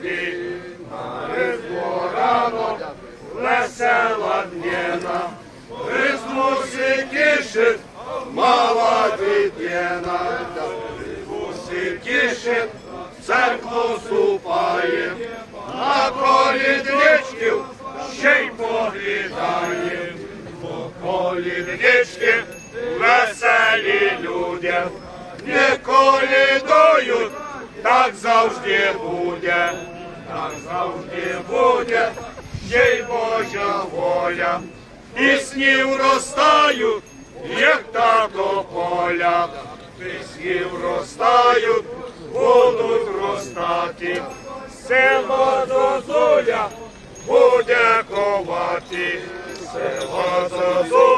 Ти Різдво рано, весела днєна, Христусі тішить, мала дитина, Христусі тішить, церкву ступає, на колі ще й поглядає, по колі веселі людям, не колідують так завжди буде, так завжди буде, є й Божа воля, піснів ростають, як тато поля, піснів ростають, будуть ростати, село зозуля буде ковати, село зозуля.